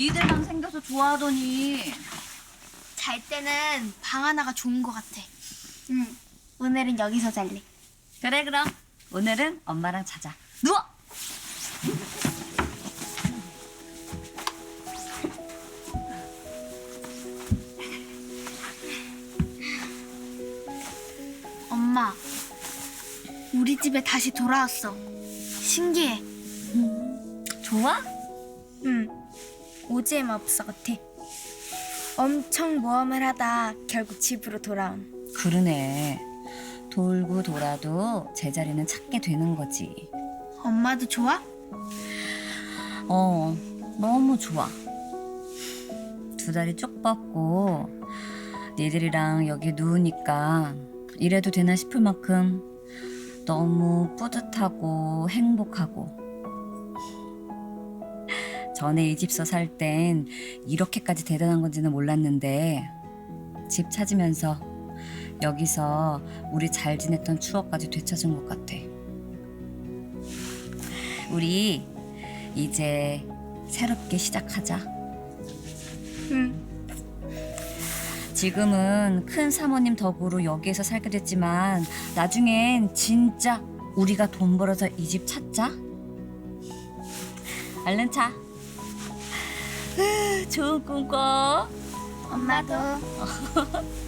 니들랑 생겨서 좋아하더니 잘 때는 방 하나가 좋은 것 같아. 응. 오늘은 여기서 잘래. 그래 그럼 오늘은 엄마랑 자자 누워 엄마, 우리 집에 다시 돌아왔어. 신기해. 좋아? 응. 오지의 마법사 같아. 엄청 모험을 하다 결국 집으로 돌아온. 그러네 돌고 돌아도 제자리는 찾게 되는 거지 엄마도 좋아? 어 너무 좋아 두 다리 쭉 뻗고 니들이랑 여기 누우니까 이래도 되나 싶을 만큼 너무 뿌듯하고 행복하고 전에 이 집서 살 땐 이렇게까지 대단한 건지는 몰랐는데 집 찾으면서 여기서 우리 잘 지냈던 추억까지 되찾은 것 같아. 우리 이제 새롭게 시작하자. 응. 지금은 큰 사모님 덕으로 여기에서 살게 됐지만 나중엔 진짜 우리가 돈 벌어서 이 집 찾자. 얼른 자. 으, 좋은 꿈 꿔. 엄마도.